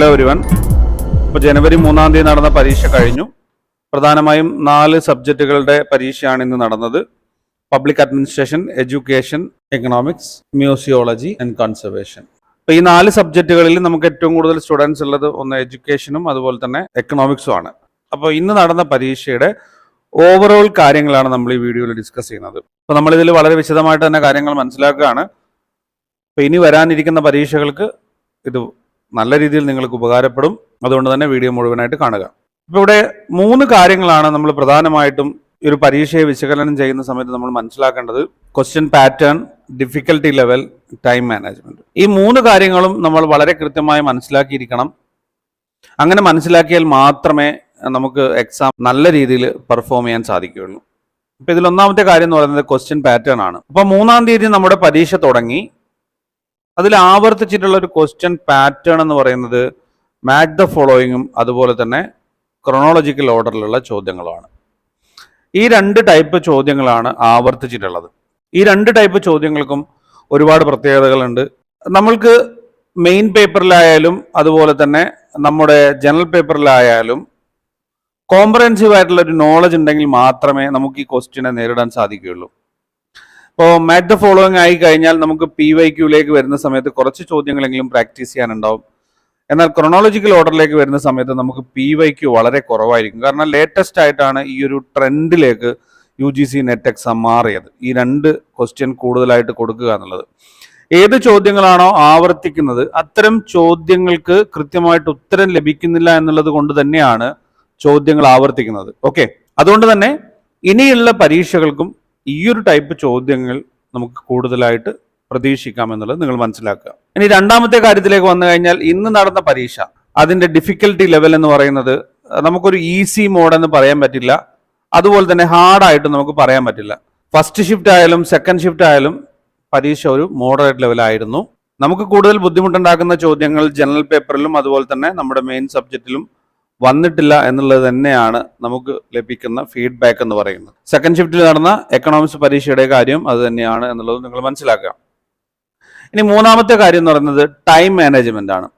Hello ഒരുവൻ ഇപ്പോൾ ജനുവരി മൂന്നാം തീയതി നടന്ന പരീക്ഷ കഴിഞ്ഞു. പ്രധാനമായും നാല് സബ്ജക്റ്റുകളുടെ പരീക്ഷയാണ് ഇന്ന് നടന്നത്. Public administration education economics museology and conservation അപ്പോൾ ഈ നാല് സബ്ജക്റ്റുകളിൽ നമുക്ക് ഏറ്റവും കൂടുതൽ സ്റ്റുഡൻസ് ഉള്ളത് ഒന്ന് എഡ്യൂക്കേഷനും അതുപോലെ തന്നെ എക്കണോമിക്സും ആണ്. അപ്പോൾ ഇന്ന് നടന്ന പരീക്ഷയുടെ ഓവറോൾ കാര്യങ്ങളാണ് നമ്മൾ ഈ വീഡിയോയിൽ ഡിസ്കസ് ചെയ്യുന്നത്. അപ്പോൾ നമ്മളിതിൽ വളരെ വിശദമായിട്ട് തന്നെ കാര്യങ്ങൾ മനസ്സിലാക്കുകയാണ്. അപ്പോൾ ഇനി വരാനിരിക്കുന്ന പരീക്ഷകൾക്ക് ഇത് നല്ല രീതിയിൽ നിങ്ങൾക്ക് ഉപകാരപ്പെടും. അതുകൊണ്ട് തന്നെ വീഡിയോ മുഴുവനായിട്ട് കാണുക. ഇപ്പോൾ ഇവിടെ മൂന്ന് കാര്യങ്ങളാണ് നമ്മൾ പ്രധാനമായിട്ടും ഈ ഒരു പരീക്ഷയെ വിശകലനം ചെയ്യുന്ന സമയത്ത് നമ്മൾ മനസ്സിലാക്കേണ്ടത്. Question pattern difficulty level time management ഈ മൂന്ന് കാര്യങ്ങളും നമ്മൾ വളരെ കൃത്യമായി മനസ്സിലാക്കിയിരിക്കണം. അങ്ങനെ മനസ്സിലാക്കിയാൽ മാത്രമേ നമുക്ക് എക്സാം നല്ല രീതിയിൽ പെർഫോം ചെയ്യാൻ സാധിക്കുകയുള്ളൂ. അപ്പോൾ ഇതിൽ ഒന്നാമത്തെ കാര്യം എന്ന് പറയുന്നത് ക്വസ്റ്റ്യൻ പാറ്റേൺ ആണ്. അപ്പോൾ മൂന്നാം തീയതി നമ്മുടെ പരീക്ഷ തുടങ്ങി. അതിൽ ആവർത്തിച്ചിട്ടുള്ള ഒരു ക്വസ്റ്റ്യൻ പാറ്റേൺ എന്ന് പറയുന്നത് മാറ്റ് ദ ഫോളോയിങ്ങും അതുപോലെ തന്നെ ക്രോണോളജിക്കൽ ഓർഡറിലുള്ള ചോദ്യങ്ങളുമാണ്. ഈ രണ്ട് ടൈപ്പ് ചോദ്യങ്ങളാണ് ആവർത്തിച്ചിട്ടുള്ളത്. ഈ രണ്ട് ടൈപ്പ് ചോദ്യങ്ങൾക്കും ഒരുപാട് പ്രത്യേകതകളുണ്ട്. നമ്മൾക്ക് മെയിൻ പേപ്പറിലായാലും അതുപോലെ തന്നെ നമ്മുടെ ജനറൽ പേപ്പറിലായാലും കോംപ്രഹെൻസീവ് ആയിട്ടുള്ള ഒരു നോളജ് ഉണ്ടെങ്കിൽ മാത്രമേ നമുക്ക് ഈ ക്വസ്റ്റ്യനെ നേരിടാൻ സാധിക്കുകയുള്ളൂ. ഇപ്പോൾ മാറ്റ് ദ ഫോളോയിങ് ആയി കഴിഞ്ഞാൽ നമുക്ക് പി വൈ ക്യൂലേക്ക് വരുന്ന സമയത്ത് കുറച്ച് ചോദ്യങ്ങളെങ്കിലും പ്രാക്ടീസ് ചെയ്യാനുണ്ടാവും. എന്നാൽ ക്രൊണോളജിക്കൽ ഓർഡറിലേക്ക് വരുന്ന സമയത്ത് നമുക്ക് പി വൈ ക്യൂ വളരെ കുറവായിരിക്കും. കാരണം ലേറ്റസ്റ്റ് ആയിട്ടാണ് ഈ ഒരു ട്രെൻഡിലേക്ക് U G C NET exam മാറിയത്. ഈ രണ്ട് ക്വസ്റ്റ്യൻ കൂടുതലായിട്ട് കൊടുക്കുക എന്നുള്ളത്. ഏത് ചോദ്യങ്ങളാണോ ആവർത്തിക്കുന്നത് അത്തരം ചോദ്യങ്ങൾക്ക് കൃത്യമായിട്ട് ഉത്തരം ലഭിക്കുന്നില്ല എന്നുള്ളത് കൊണ്ട് തന്നെയാണ് ചോദ്യങ്ങൾ ആവർത്തിക്കുന്നത്. ഓക്കെ അതുകൊണ്ട് തന്നെ ഇനിയുള്ള പരീക്ഷകൾക്കും ഈ ഒരു ടൈപ്പ് ചോദ്യങ്ങൾ നമുക്ക് കൂടുതലായിട്ട് പ്രതീക്ഷിക്കാം എന്നുള്ളത് നിങ്ങൾ മനസ്സിലാക്കുക. ഇനി രണ്ടാമത്തെ കാര്യത്തിലേക്ക് വന്നു കഴിഞ്ഞാൽ ഇന്ന് നടന്ന പരീക്ഷ അതിന്റെ ഡിഫിക്കൽട്ടി ലെവൽ എന്ന് പറയുന്നത് നമുക്കൊരു ഈസി മോഡ് എന്ന് പറയാൻ പറ്റില്ല. അതുപോലെ തന്നെ ഹാർഡായിട്ട് നമുക്ക് പറയാൻ പറ്റില്ല. ഫസ്റ്റ് ഷിഫ്റ്റ് ആയാലും സെക്കൻഡ് ഷിഫ്റ്റ് ആയാലും പരീക്ഷ ഒരു മോഡറേറ്റ് ലെവലായിരുന്നു നമുക്ക് കൂടുതൽ ബുദ്ധിമുട്ടുണ്ടാക്കുന്ന ചോദ്യങ്ങൾ ജനറൽ പേപ്പറിലും അതുപോലെ തന്നെ നമ്മുടെ മെയിൻ സബ്ജക്റ്റിലും വന്നിട്ടില്ല എന്നുള്ളത് തന്നെയാണ് നമുക്ക് ലഭിക്കുന്ന ഫീഡ്ബാക്ക് എന്ന് പറയുന്നത്. സെക്കൻഡ് ഷിഫ്റ്റിൽ നടന്ന എക്കണോമിക്സ് പരീക്ഷയുടെ കാര്യം അത് തന്നെയാണ് എന്നുള്ളത് നിങ്ങൾ മനസ്സിലാക്കുക ഇനി മൂന്നാമത്തെ കാര്യം എന്ന് പറയുന്നത് ടൈം മാനേജ്മെന്റ് ആണ്.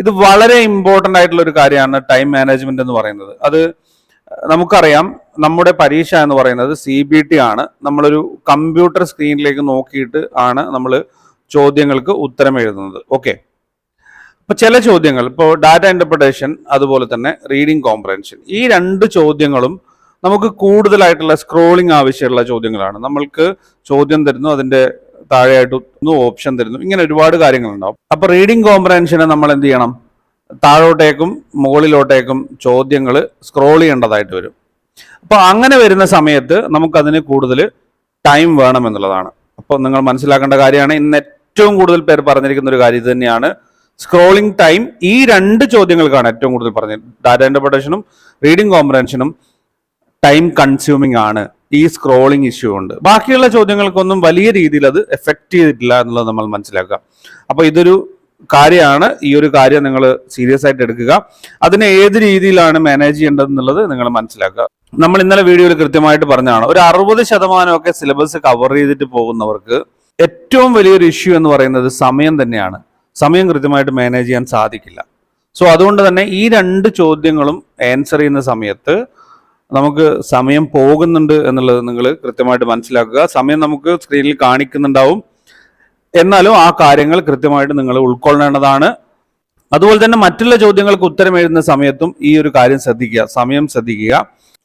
ഇത് വളരെ ഇമ്പോർട്ടന്റ് ആയിട്ടുള്ള ഒരു കാര്യമാണ് ടൈം മാനേജ്മെന്റ് എന്ന് പറയുന്നത്. അത് നമുക്കറിയാം നമ്മുടെ പരീക്ഷ എന്ന് പറയുന്നത് സി ബി ടി ആണ്. നമ്മളൊരു കമ്പ്യൂട്ടർ സ്ക്രീനിലേക്ക് നോക്കിയിട്ട് ആണ് നമ്മൾ ചോദ്യങ്ങൾക്ക് ഉത്തരം എഴുതുന്നത്. ഓക്കെ ഇപ്പൊ ചില ചോദ്യങ്ങൾ ഇപ്പോൾ ഡാറ്റ ഇന്റർപ്രിട്ടേഷൻ അതുപോലെ തന്നെ റീഡിംഗ് കോംപ്രഹെൻഷൻ ഈ രണ്ട് ചോദ്യങ്ങളും നമുക്ക് കൂടുതലായിട്ടുള്ള സ്ക്രോളിംഗ് ആവശ്യമുള്ള ചോദ്യങ്ങളാണ്. നമ്മൾക്ക് ചോദ്യം തരുന്നു അതിന്റെ താഴെയായിട്ട് ഓപ്ഷൻ തരുന്നു. ഇങ്ങനെ ഒരുപാട് കാര്യങ്ങളുണ്ടാവും. അപ്പൊ റീഡിംഗ് കോംപ്രഹെൻഷനെ നമ്മൾ എന്ത് ചെയ്യണം? താഴോട്ടേക്കും മുകളിലോട്ടേക്കും ചോദ്യങ്ങൾ സ്ക്രോൾ ചെയ്യേണ്ടതായിട്ട് വരും. അപ്പൊ അങ്ങനെ വരുന്ന സമയത്ത് നമുക്കതിന് കൂടുതൽ ടൈം വേണം എന്നുള്ളതാണ്. അപ്പോൾ നിങ്ങൾ മനസ്സിലാക്കേണ്ട കാര്യമാണ് ഇന്ന് ഏറ്റവും കൂടുതൽ പേർ പറഞ്ഞിരിക്കുന്ന ഒരു കാര്യം തന്നെയാണ്. സ്ക്രോളിംഗ് ടൈം ഈ രണ്ട് ചോദ്യങ്ങൾക്കാണ് ഏറ്റവും കൂടുതൽ പറഞ്ഞത്. ഡാറ്റ ഇന്റർപ്രിട്ടേഷനും റീഡിംഗ് കോംപ്രഹെൻഷനും ടൈം കൺസ്യൂമിംഗ് ആണ് ഈ സ്ക്രോളിംഗ് ഇഷ്യൂ ഉണ്ട് ബാക്കിയുള്ള ചോദ്യങ്ങൾക്കൊന്നും വലിയ രീതിയിൽ അത് എഫക്റ്റ് ചെയ്തിട്ടില്ല എന്നുള്ളത് നമ്മൾ മനസ്സിലാക്കുക. അപ്പോൾ ഇതൊരു കാര്യമാണ്. ഈ ഒരു കാര്യം നിങ്ങൾ സീരിയസ് ആയിട്ട് എടുക്കുക. അതിനെ ഏത് രീതിയിലാണ് മാനേജ് ചെയ്യേണ്ടത് എന്നുള്ളത് നിങ്ങൾ മനസ്സിലാക്കുക. നമ്മൾ ഇന്നലെ വീഡിയോയിൽ കൃത്യമായിട്ട് പറഞ്ഞതാണ്. ഒരു അറുപത് ശതമാനമൊക്കെ സിലബസ് കവർ ചെയ്തിട്ട് പോകുന്നവർക്ക് ഏറ്റവും വലിയൊരു ഇഷ്യൂ എന്ന് പറയുന്നത് സമയം തന്നെയാണ്. സമയം കൃത്യമായിട്ട് മാനേജ് ചെയ്യാൻ സാധിക്കില്ല. സോ അതുകൊണ്ട് തന്നെ ഈ രണ്ട് ചോദ്യങ്ങളും ആൻസർ ചെയ്യുന്ന സമയത്ത് നമുക്ക് സമയം പോകുന്നുണ്ട് എന്നുള്ളത് നിങ്ങൾ കൃത്യമായിട്ട് മനസ്സിലാക്കുക. സമയം നമുക്ക് സ്ക്രീനിൽ കാണിക്കുന്നുണ്ടാവും. എന്നാലും ആ കാര്യങ്ങൾ കൃത്യമായിട്ട് നിങ്ങൾ ഉൾക്കൊള്ളേണ്ടതാണ്. അതുപോലെ തന്നെ മറ്റുള്ള ചോദ്യങ്ങൾക്ക് ഉത്തരം എഴുതുന്ന സമയത്തും ഈ ഒരു കാര്യം ശ്രദ്ധിക്കുക. സമയം ശ്രദ്ധിക്കുക.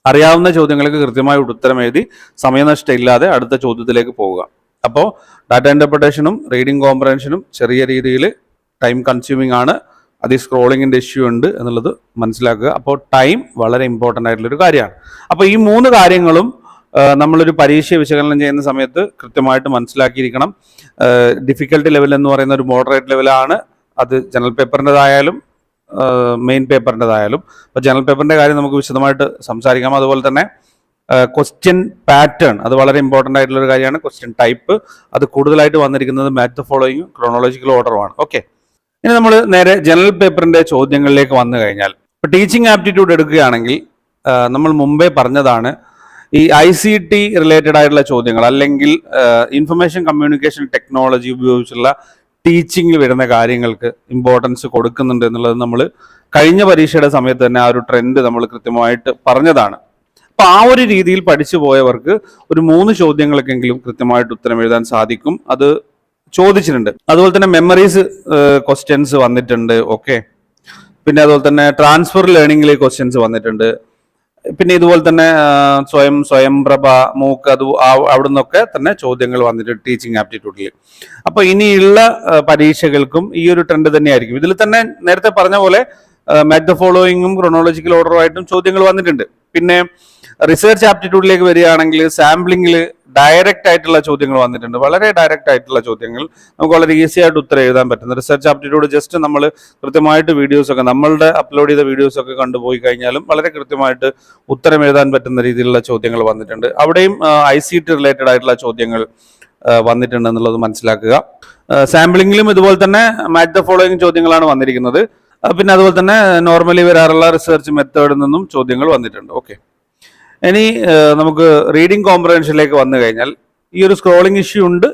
അറിയാവുന്ന ചോദ്യങ്ങൾക്ക് കൃത്യമായി ഉത്തരം എഴുതി സമയനഷ്ടം ഇല്ലാതെ അടുത്ത ചോദ്യത്തിലേക്ക് പോവുക. അപ്പോൾ ഡാറ്റ ഇന്റർപ്രിട്ടേഷനും റീഡിംഗ് കോംപ്രഹൻഷനും ചെറിയ രീതിയിൽ ടൈം കൺസ്യൂമിംഗ് ആണ്. അത് ഈ സ്ക്രോളിങ്ങിന്റെ ഇഷ്യൂ ഉണ്ട് എന്നുള്ളത് മനസ്സിലാക്കുക. അപ്പോൾ ടൈം വളരെ ഇമ്പോർട്ടന്റ് ആയിട്ടുള്ളൊരു കാര്യമാണ്. അപ്പോൾ ഈ മൂന്ന് കാര്യങ്ങളും നമ്മളൊരു പരീക്ഷ വിശകലനം ചെയ്യുന്ന സമയത്ത് കൃത്യമായിട്ട് മനസ്സിലാക്കിയിരിക്കണം. ഡിഫിക്കൽട്ടി ലെവൽ എന്ന് പറയുന്ന ഒരു മോഡറേറ്റ് ലെവലാണ് അത് ജനറൽ പേപ്പറിന്റെതായാലും മെയിൻ പേപ്പറിന്റെതായാലും അപ്പോൾ ജനറൽ പേപ്പറിന്റെ കാര്യം നമുക്ക് വിശദമായിട്ട് സംസാരിക്കാം. അതുപോലെ തന്നെ ക്വസ്റ്റ്യൻ പാറ്റേൺ അത് വളരെ ഇമ്പോർട്ടന്റ് ആയിട്ടുള്ള ഒരു കാര്യമാണ്. ക്വസ്റ്റ്യൻ ടൈപ്പ് അത് കൂടുതലായിട്ട് വന്നിരിക്കുന്നത് മാത്ത് ദ ഫോളോയിങ് ക്രോണോളജിക്കൽ ഓർഡറുമാണ് ഓക്കെ ഇനി നമ്മൾ നേരെ ജനറൽ പേപ്പറിന്റെ ചോദ്യങ്ങളിലേക്ക് വന്നു കഴിഞ്ഞാൽ ഇപ്പോൾ ടീച്ചിങ് ആപ്റ്റിറ്റ്യൂഡ് എടുക്കുകയാണെങ്കിൽ നമ്മൾ മുമ്പേ പറഞ്ഞതാണ് ഈ ഐ സി ടി റിലേറ്റഡ് ആയിട്ടുള്ള ചോദ്യങ്ങൾ അല്ലെങ്കിൽ ഇൻഫർമേഷൻ കമ്മ്യൂണിക്കേഷൻ ടെക്നോളജി ഉപയോഗിച്ചുള്ള ടീച്ചിങ്ങിൽ വരുന്ന കാര്യങ്ങൾക്ക് ഇമ്പോർട്ടൻസ് കൊടുക്കുന്നുണ്ട് എന്നുള്ളത് നമ്മൾ കഴിഞ്ഞ പരീക്ഷയുടെ സമയത്ത് തന്നെ ആ ഒരു ട്രെൻഡ് നമ്മൾ കൃത്യമായിട്ട് പറഞ്ഞതാണ്. അപ്പൊ ആ ഒരു രീതിയിൽ പഠിച്ചു പോയവർക്ക് ഒരു മൂന്ന് ചോദ്യങ്ങൾക്കെങ്കിലും കൃത്യമായിട്ട് ഉത്തരം എഴുതാൻ സാധിക്കും. അത് ചോദിച്ചിട്ടുണ്ട്. അതുപോലെ തന്നെ മെമ്മറീസ് ക്വസ്റ്റ്യൻസ് വന്നിട്ടുണ്ട്. ഓക്കെ പിന്നെ അതുപോലെ തന്നെ ട്രാൻസ്ഫർ ലേണിംഗിൽ ക്വസ്റ്റ്യൻസ് വന്നിട്ടുണ്ട്. പിന്നെ ഇതുപോലെ തന്നെ സ്വയം സ്വയംപ്രഭ മൂക്ക് അത് അവിടെ നിന്നൊക്കെ തന്നെ ചോദ്യങ്ങൾ വന്നിട്ടുണ്ട് ടീച്ചിങ് ആപ്റ്റിറ്റ്യൂഡിൽ അപ്പോൾ ഇനിയുള്ള പരീക്ഷകൾക്കും ഈ ഒരു ട്രെൻഡ് തന്നെയായിരിക്കും. ഇതിൽ തന്നെ നേരത്തെ പറഞ്ഞ പോലെ മാറ്റ് ദ ഫോളോയിങ്ങും ക്രൊണോളജിക്കൽ ഓർഡറുമായിട്ടും ചോദ്യങ്ങൾ വന്നിട്ടുണ്ട്. പിന്നെ റിസർച്ച് ആപ്റ്റിറ്റ്യൂഡിലേക്ക് വരികയാണെങ്കിൽ സാമ്പിളിംഗിൽ ഡയറക്റ്റ് ആയിട്ടുള്ള ചോദ്യങ്ങൾ വന്നിട്ടുണ്ട്. വളരെ ഡയറക്റ്റ് ആയിട്ടുള്ള ചോദ്യങ്ങൾ. നമുക്ക് വളരെ ഈസി ആയിട്ട് ഉത്തരം എഴുതാൻ പറ്റുന്ന റിസർച്ച് ആപ്റ്റിറ്റ്യൂഡ് ജസ്റ്റ് നമ്മൾ കൃത്യമായിട്ട് വീഡിയോസ് ഒക്കെ നമ്മളുടെ അപ്ലോഡ് ചെയ്ത വീഡിയോസ് ഒക്കെ കണ്ടുപോയി കഴിഞ്ഞാലും വളരെ കൃത്യമായിട്ട് ഉത്തരം എഴുതാൻ പറ്റുന്ന രീതിയിലുള്ള ചോദ്യങ്ങൾ വന്നിട്ടുണ്ട്. അവിടെയും ഐ സി ടി റിലേറ്റഡ് ആയിട്ടുള്ള ചോദ്യങ്ങൾ വന്നിട്ടുണ്ട് എന്നുള്ളത് മനസ്സിലാക്കുക. സാമ്പിളിംഗിലും ഇതുപോലെ തന്നെ മാച്ച് ദ ഫോളോയിങ് ചോദ്യങ്ങളാണ് വന്നിരിക്കുന്നത്. പിന്നെ അതുപോലെ തന്നെ നോർമലി വരാറുള്ള റിസർച്ച് മെത്തേഡിൽ നിന്നും ചോദ്യങ്ങൾ വന്നിട്ടുണ്ട്. ഓക്കെ ഇനി നമുക്ക് റീഡിംഗ് കോംപ്രഹെൻഷനിലേക്ക് വന്നു കഴിഞ്ഞാൽ ഈ ഒരു സ്ക്രോളിംഗ് ഇഷ്യൂ ഉണ്ട്.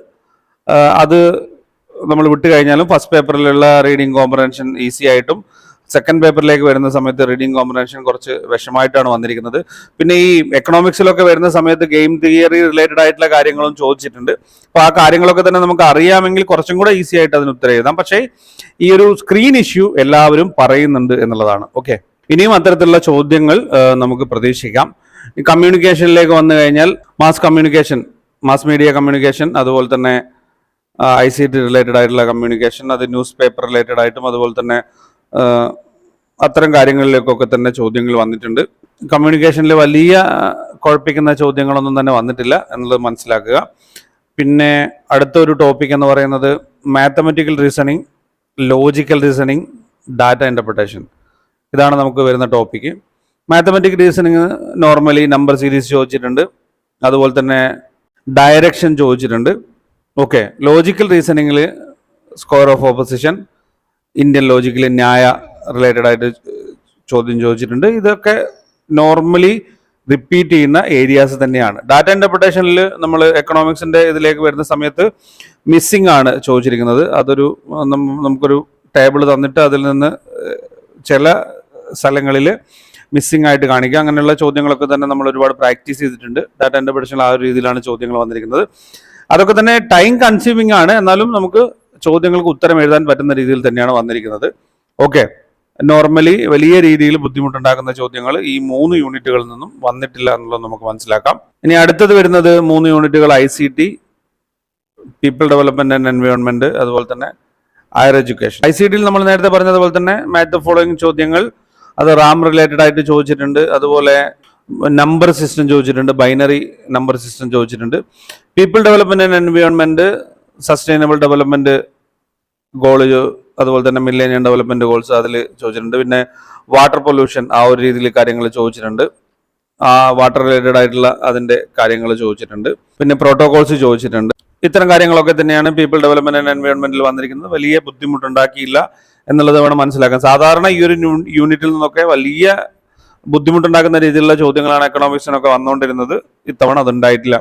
അത് നമ്മൾ വിട്ട് കഴിഞ്ഞാലും ഫസ്റ്റ് പേപ്പറിലുള്ള റീഡിംഗ് കോംപ്രഹെൻഷൻ ഈസി ആയിട്ടും സെക്കൻഡ് പേപ്പറിലേക്ക് വരുന്ന സമയത്ത് റീഡിംഗ് കോംപ്രഹെൻഷൻ കുറച്ച് വിഷമായിട്ടാണ് വന്നിരിക്കുന്നത്. പിന്നെ ഈ എക്കണോമിക്സിലൊക്കെ വരുന്ന സമയത്ത് ഗെയിം തിയറി റിലേറ്റഡ് ആയിട്ടുള്ള കാര്യങ്ങളും ചോദിച്ചിട്ടുണ്ട്. അപ്പോൾ ആ കാര്യങ്ങളൊക്കെ തന്നെ നമുക്ക് അറിയാമെങ്കിൽ കുറച്ചും കൂടെ ഈസി ആയിട്ട് അതിന് ഉത്തരം എഴുതാം. പക്ഷേ ഈ ഒരു സ്ക്രീൻ ഇഷ്യൂ എല്ലാവരും പറയുന്നുണ്ട് എന്നുള്ളതാണ്. ഓക്കെ ഇനിയും അത്തരത്തിലുള്ള ചോദ്യങ്ങൾ നമുക്ക് പ്രതീക്ഷിക്കാം. കമ്മ്യൂണിക്കേഷനിലേക്ക് വന്നു കഴിഞ്ഞാൽ mass communication mass media communication അതുപോലെ തന്നെ ഐ സി ടി റിലേറ്റഡ് ആയിട്ടുള്ള കമ്മ്യൂണിക്കേഷൻ അത് ന്യൂസ് പേപ്പർ റിലേറ്റഡ് ആയിട്ടും അതുപോലെ തന്നെ അത്തരം കാര്യങ്ങളിലേക്കൊക്കെ തന്നെ ചോദ്യങ്ങൾ വന്നിട്ടുണ്ട്. കമ്മ്യൂണിക്കേഷനിൽ വലിയ കുഴപ്പിക്കുന്ന ചോദ്യങ്ങളൊന്നും തന്നെ വന്നിട്ടില്ല എന്നുള്ളത് മനസ്സിലാക്കുക. പിന്നെ അടുത്തൊരു ടോപ്പിക് എന്ന് പറയുന്നത് mathematical reasoning logical reasoning data interpretation ഇതാണ് നമുക്ക് വരുന്ന topic mathematic reasoning normally number series ചോദിച്ചിട്ടുണ്ട്. അതുപോലെ തന്നെ ഡയറക്ഷൻ ചോദിച്ചിട്ടുണ്ട്. Okay logical റീസണിങ്ങിൽ score of opposition Indian logically Nyaya related ആയിട്ട് ചോദ്യം ചോദിച്ചിട്ടുണ്ട്. ഇതൊക്കെ നോർമലി റിപ്പീറ്റ് ചെയ്യുന്ന ഏരിയാസ് തന്നെയാണ്. ഡാറ്റ ഇന്റർപ്രിട്ടേഷനിൽ നമ്മൾ എക്കണോമിക്സിന്റെ ഇതിലേക്ക് വരുന്ന സമയത്ത് മിസ്സിംഗ് ആണ് ചോദിച്ചിരിക്കുന്നത്. അതൊരു നമുക്കൊരു ടേബിൾ തന്നിട്ട് അതിൽ നിന്ന് ചില സ്ഥലങ്ങളിൽ മിസ്സിംഗ് ആയിട്ട് കാണിക്കുക. അങ്ങനെയുള്ള ചോദ്യങ്ങളൊക്കെ തന്നെ നമ്മൾ ഒരുപാട് പ്രാക്ടീസ് ചെയ്തിട്ടുണ്ട്. ഡാറ്റ ഇന്റർപ്രിട്ടേഷൻ ആ ഒരു രീതിയിലാണ് ചോദ്യങ്ങൾ വന്നിരിക്കുന്നത്. അതൊക്കെ തന്നെ ടൈം കൺസ്യൂമിംഗ് ആണ്. എന്നാലും നമുക്ക് ചോദ്യങ്ങൾക്ക് ഉത്തരം എഴുതാൻ പറ്റുന്ന രീതിയിൽ തന്നെയാണ് വന്നിരിക്കുന്നത്. ഓക്കെ നോർമലി വലിയ രീതിയിൽ ബുദ്ധിമുട്ടുണ്ടാക്കുന്ന ചോദ്യങ്ങൾ ഈ മൂന്ന് യൂണിറ്റുകളിൽ നിന്നും വന്നിട്ടില്ല എന്നുള്ളത് നമുക്ക് മനസ്സിലാക്കാം. ഇനി അടുത്തത് വരുന്നത് മൂന്ന് യൂണിറ്റുകൾ I C T people development and environment അതുപോലെ തന്നെ ഹയർ എഡ്യൂക്കേഷൻ ഐ സി ടിയിൽ നമ്മൾ നേരത്തെ പറഞ്ഞതുപോലെ തന്നെ മാറ്റ് ദ ഫോളോയിങ് ചോദ്യങ്ങൾ അത് റാം റിലേറ്റഡ് ആയിട്ട് ചോദിച്ചിട്ടുണ്ട്. അതുപോലെ നമ്പർ സിസ്റ്റം ചോദിച്ചിട്ടുണ്ട്. ബൈനറി നമ്പർ സിസ്റ്റം ചോദിച്ചിട്ടുണ്ട്. People development and environment sustainable development goal അതുപോലെ തന്നെ മില്ലേനിയം ഡെവലപ്മെന്റ് ഗോൾസ് അതിൽ ചോദിച്ചിട്ടുണ്ട്. പിന്നെ വാട്ടർ പൊല്യൂഷൻ ആ ഒരു രീതിയിൽ കാര്യങ്ങൾ ചോദിച്ചിട്ടുണ്ട്. ആ വാട്ടർ റിലേറ്റഡ് ആയിട്ടുള്ള അതിന്റെ കാര്യങ്ങൾ ചോദിച്ചിട്ടുണ്ട്. പിന്നെ പ്രോട്ടോകോൾസ് ചോദിച്ചിട്ടുണ്ട്. ഇത്തരം കാര്യങ്ങളൊക്കെ തന്നെയാണ് പീപ്പിൾ ഡെവലപ്മെന്റ് ആൻഡ് എൻവയോൺമെന്റിൽ വന്നിരിക്കുന്നത്. വലിയ ബുദ്ധിമുട്ടുണ്ടാക്കിയില്ല. എന്നുള്ളത് വേണം മനസ്സിലാക്കാൻ. സാധാരണ ഈ ഒരു യൂണിറ്റിൽ നിന്നൊക്കെ വലിയ ബുദ്ധിമുട്ടുണ്ടാക്കുന്ന രീതിയിലുള്ള ചോദ്യങ്ങളാണ് എക്കണോമിക്സിനൊക്കെ വന്നുകൊണ്ടിരുന്നത്. ഇത്തവണ അതുണ്ടായിട്ടില്ല.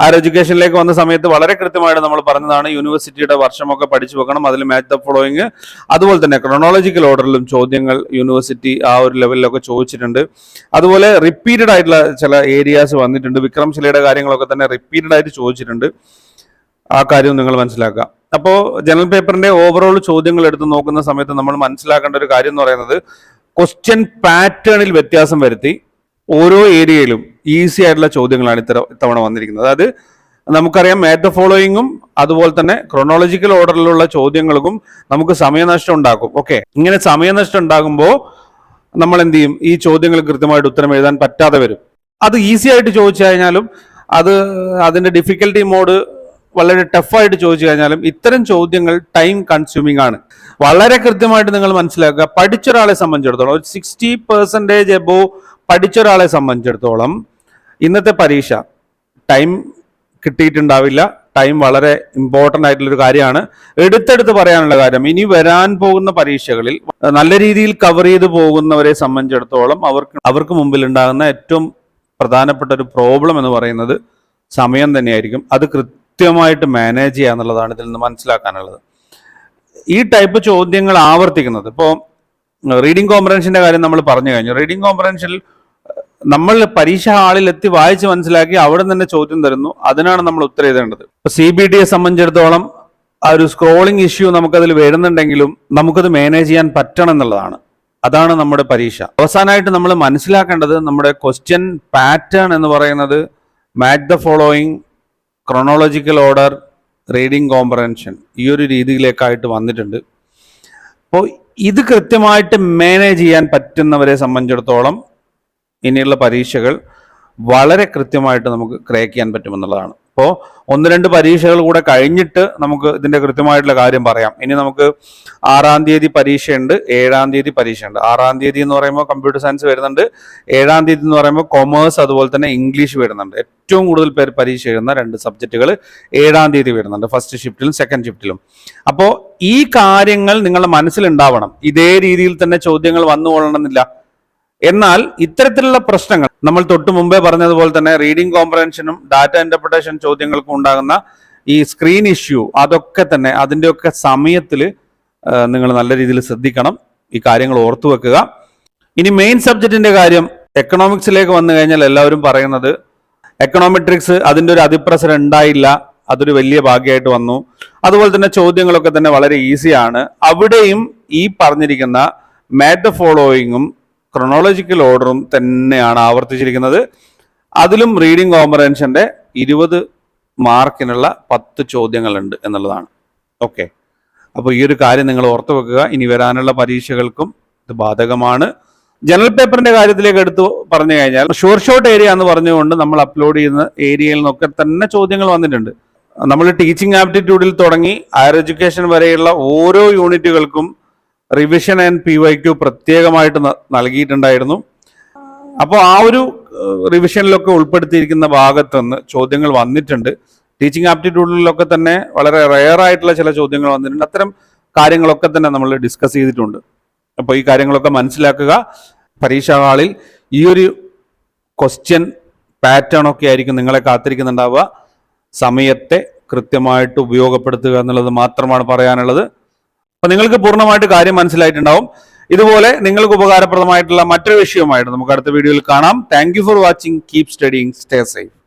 ഹയർ എഡ്യൂക്കേഷനിലേക്ക് വന്ന സമയത്ത് വളരെ കൃത്യമായിട്ട് നമ്മൾ പറഞ്ഞതാണ് യൂണിവേഴ്സിറ്റിയുടെ വർഷമൊക്കെ പഠിച്ചു വെക്കണം അതിൽ മാച്ച് ദ ഫോളോയിങ് അതുപോലെ തന്നെ ക്രോണോളജിക്കൽ ഓർഡറിലും ചോദ്യങ്ങൾ യൂണിവേഴ്സിറ്റി ആ ഒരു ലെവലിലൊക്കെ ചോദിച്ചിട്ടുണ്ട്. അതുപോലെ റിപ്പീറ്റഡ് ആയിട്ടുള്ള ചില ഏരിയാസ് വന്നിട്ടുണ്ട്. വിക്രംശിലയുടെ കാര്യങ്ങളൊക്കെ തന്നെ റിപ്പീറ്റഡ് ആയിട്ട് ചോദിച്ചിട്ടുണ്ട്. ആ കാര്യം നിങ്ങൾ മനസ്സിലാക്കുക. അപ്പോൾ ജനറൽ പേപ്പറിന്റെ ഓവറോൾ ചോദ്യങ്ങൾ എടുത്ത് നോക്കുന്ന സമയത്ത് നമ്മൾ മനസ്സിലാക്കേണ്ട ഒരു കാര്യം എന്ന് പറയുന്നത് ക്വസ്റ്റ്യൻ പാറ്റേണിൽ വ്യത്യാസം വരുത്തി ഓരോ ഏരിയയിലും ഈസി ആയിട്ടുള്ള ചോദ്യങ്ങളാണ് ഇത്ര ഇത്തവണ വന്നിരിക്കുന്നത്. അതായത് നമുക്കറിയാം മാറ്റ് ദ ഫോളോയിങ്ങും അതുപോലെ തന്നെ ക്രൊണോളജിക്കൽ ഓർഡറിലുള്ള ചോദ്യങ്ങൾക്കും നമുക്ക് സമയനഷ്ടം ഉണ്ടാക്കും. ഓക്കെ ഇങ്ങനെ സമയനഷ്ടം ഉണ്ടാകുമ്പോൾ നമ്മൾ എന്ത് ചെയ്യും? ഈ ചോദ്യങ്ങൾ കൃത്യമായിട്ട് ഉത്തരം എഴുതാൻ പറ്റാതെ വരും. അത് ഈസി ആയിട്ട് ചോദിച്ചു കഴിഞ്ഞാലും അത് അതിന്റെ ഡിഫിക്കൽട്ടി മോഡ് വളരെ ടഫായിട്ട് ചോദിച്ചു കഴിഞ്ഞാലും ഇത്തരം ചോദ്യങ്ങൾ ടൈം കൺസ്യൂമിംഗ് ആണ്. വളരെ കൃത്യമായിട്ട് നിങ്ങൾ മനസ്സിലാക്കുക പഠിച്ച ഒരാളെ സംബന്ധിച്ചിടത്തോളം ഒരു സിക്സ്റ്റി പെർസെന്റേജ് എബോ പഠിച്ച ഒരാളെ സംബന്ധിച്ചിടത്തോളം ഇന്നത്തെ പരീക്ഷ ടൈം കിട്ടിയിട്ടുണ്ടാവില്ല. ടൈം വളരെ ഇമ്പോർട്ടന്റ് ആയിട്ടുള്ളൊരു കാര്യമാണ്. എടുത്തെടുത്ത് പറയാനുള്ള കാര്യം ഇനി വരാൻ പോകുന്ന പരീക്ഷകളിൽ നല്ല രീതിയിൽ കവർ ചെയ്ത് പോകുന്നവരെ സംബന്ധിച്ചിടത്തോളം അവർക്ക് അവർക്ക് മുമ്പിൽ ഉണ്ടാകുന്ന ഏറ്റവും പ്രധാനപ്പെട്ട ഒരു പ്രോബ്ലം എന്ന് പറയുന്നത് സമയം തന്നെയായിരിക്കും. അത് കൃത്യമായിട്ട് മാനേജ് ചെയ്യുക എന്നുള്ളതാണ് ഇതിൽ നിന്ന് മനസ്സിലാക്കാനുള്ളത്. ഈ ടൈപ്പ് ചോദ്യങ്ങൾ ആവർത്തിക്കുന്നത്. ഇപ്പോൾ റീഡിംഗ് കോമ്പറൻഷന്റെ കാര്യം നമ്മൾ പറഞ്ഞു കഴിഞ്ഞു. റീഡിംഗ് കോമ്പറൻഷനിൽ നമ്മൾ പരീക്ഷ ഹാളിൽ എത്തി വായിച്ച് മനസ്സിലാക്കി അവിടെ തന്നെ ചോദ്യം തരുന്നു. അതിനാണ് നമ്മൾ ഉത്തരം എഴുതേണ്ടത്. ഇപ്പൊ സി ബി ടിയെ സംബന്ധിച്ചിടത്തോളം ആ ഒരു സ്ക്രോളിംഗ് ഇഷ്യൂ നമുക്കതിൽ വരുന്നുണ്ടെങ്കിലും നമുക്കത് മാനേജ് ചെയ്യാൻ പറ്റണം എന്നുള്ളതാണ്. അതാണ് നമ്മുടെ പരീക്ഷ. അവസാനമായിട്ട് നമ്മൾ മനസ്സിലാക്കേണ്ടത് നമ്മുടെ ക്വസ്റ്റ്യൻ പാറ്റേൺ എന്ന് പറയുന്നത് match the following chronological order reading comprehension ഈ ഒരു രീതിയിലേക്കായിട്ട് വന്നിട്ടുണ്ട്. അപ്പോൾ ഇത് കൃത്യമായിട്ട് മാനേജ് ചെയ്യാൻ പറ്റുന്നവരെ സംബന്ധിച്ചിടത്തോളം ഇനിയുള്ള പരീക്ഷകൾ വളരെ കൃത്യമായിട്ട് നമുക്ക് ക്രേക്ക് ചെയ്യാൻ പറ്റുമെന്നുള്ളതാണ്. അപ്പോൾ ഒന്ന് രണ്ട് പരീക്ഷകൾ കൂടെ കഴിഞ്ഞിട്ട് നമുക്ക് ഇതിന്റെ കൃത്യമായിട്ടുള്ള കാര്യം പറയാം. ഇനി നമുക്ക് ആറാം തീയതി പരീക്ഷയുണ്ട് ഏഴാം തീയതി പരീക്ഷയുണ്ട്. ആറാം തീയതി എന്ന് പറയുമ്പോൾ കമ്പ്യൂട്ടർ സയൻസ് വരുന്നുണ്ട് ഏഴാം തീയതി എന്ന് പറയുമ്പോൾ കൊമേഴ്സ് അതുപോലെ തന്നെ ഇംഗ്ലീഷ് വരുന്നുണ്ട്. ഏറ്റവും കൂടുതൽ പേർ പരീക്ഷ എഴുതുന്ന രണ്ട് സബ്ജക്റ്റുകൾ ഏഴാം തീയതി വരുന്നുണ്ട് ഫസ്റ്റ് ഷിഫ്റ്റിലും സെക്കൻഡ് ഷിഫ്റ്റിലും അപ്പോൾ ഈ കാര്യങ്ങൾ നിങ്ങളുടെ മനസ്സിലുണ്ടാവണം. ഇതേ രീതിയിൽ തന്നെ ചോദ്യങ്ങൾ വന്നു കൊള്ളണമെന്നില്ല എന്നാൽ ഇത്തരത്തിലുള്ള പ്രശ്നങ്ങൾ നമ്മൾ തൊട്ട് മുമ്പേ പറഞ്ഞതുപോലെ തന്നെ റീഡിംഗ് കോമ്പറൻഷനും ഡാറ്റ ഇന്റർപ്രിട്ടേഷൻ ചോദ്യങ്ങൾക്കും ഉണ്ടാകുന്ന ഈ സ്ക്രീൻ ഇഷ്യൂ അതൊക്കെ തന്നെ അതിന്റെയൊക്കെ സമയത്തിൽ നിങ്ങൾ നല്ല രീതിയിൽ ശ്രദ്ധിക്കണം. ഈ കാര്യങ്ങൾ ഓർത്തു വെക്കുക. ഇനി മെയിൻ സബ്ജക്റ്റിന്റെ കാര്യം എക്കണോമിക്സിലേക്ക് വന്നു കഴിഞ്ഞാൽ എല്ലാവരും പറയുന്നത് എക്കണോമെട്രിക്സ് അതിന്റെ ഒരു അതിപ്രസരം ഉണ്ടായില്ല അതൊരു വലിയ ഭാഗ്യമായിട്ട് വന്നു. അതുപോലെ തന്നെ ചോദ്യങ്ങളൊക്കെ തന്നെ വളരെ ഈസിയാണ് അവിടെയും ഈ പറഞ്ഞിരിക്കുന്ന മാറ്റ് ദ ഫോളോയിങ്ങും ക്രൊണോളജിക്കൽ ഓർഡറും തന്നെയാണ് ആവർത്തിച്ചിരിക്കുന്നത്. അതിലും റീഡിംഗ് കോമ്പറൻഷന്റെ ഇരുപത് മാർക്കിനുള്ള പത്ത് ചോദ്യങ്ങളുണ്ട് എന്നുള്ളതാണ്. ഓക്കെ അപ്പോൾ ഈ ഒരു കാര്യം നിങ്ങൾ ഓർത്തു വെക്കുക. ഇനി വരാനുള്ള പരീക്ഷകൾക്കും ഇത് ബാധകമാണ്. ജനറൽ പേപ്പറിന്റെ കാര്യത്തിലേക്ക് എടുത്തു പറഞ്ഞു കഴിഞ്ഞാൽ ഷോർട്ട് ഷോർട്ട് ഏരിയ എന്ന് പറഞ്ഞുകൊണ്ട് നമ്മൾ അപ്ലോഡ് ചെയ്യുന്ന ഏരിയയിൽ നിന്നൊക്കെ തന്നെ ചോദ്യങ്ങൾ വന്നിട്ടുണ്ട്. നമ്മൾ ടീച്ചിങ് ആപ്റ്റിറ്റ്യൂഡിൽ തുടങ്ങി ഹയർ എഡ്യൂക്കേഷൻ വരെയുള്ള ഓരോ യൂണിറ്റുകൾക്കും revision and P Y Q പ്രത്യേകമായിട്ട് നൽകിയിട്ടുണ്ടായിരുന്നു. അപ്പോൾ ആ ഒരു റിവിഷനിലൊക്കെ ഉൾപ്പെടുത്തിയിരിക്കുന്ന ഭാഗത്തുനിന്ന് ചോദ്യങ്ങൾ വന്നിട്ടുണ്ട്. ടീച്ചിങ് ആപ്റ്റിറ്റ്യൂഡിലൊക്കെ തന്നെ വളരെ റെയർ ആയിട്ടുള്ള ചില ചോദ്യങ്ങൾ വന്നിട്ടുണ്ട്. അത്തരം കാര്യങ്ങളൊക്കെ തന്നെ നമ്മൾ ഡിസ്കസ് ചെയ്തിട്ടുണ്ട്. അപ്പോൾ ഈ കാര്യങ്ങളൊക്കെ മനസ്സിലാക്കുക. പരീക്ഷാ ഹാളിൽ ഈ ഒരു ക്വസ്റ്റ്യൻ പാറ്റേൺ ഒക്കെ ആയിരിക്കും നിങ്ങളെ കാത്തിരിക്കുന്നുണ്ടാവുക. സമയത്തെ കൃത്യമായിട്ട് ഉപയോഗപ്പെടുത്തുക എന്നുള്ളത് മാത്രമാണ് പറയാനുള്ളത്. അപ്പൊ നിങ്ങൾക്ക് പൂർണമായിട്ട് കാര്യം മനസ്സിലായിട്ടുണ്ടാവും. ഇതുപോലെ നിങ്ങൾക്ക് ഉപകാരപ്രദമായിട്ടുള്ള മറ്റൊരു വിഷയവുമായിട്ട് നമുക്ക് അടുത്ത വീഡിയോയിൽ കാണാം. Thank for watching keep studying stay safe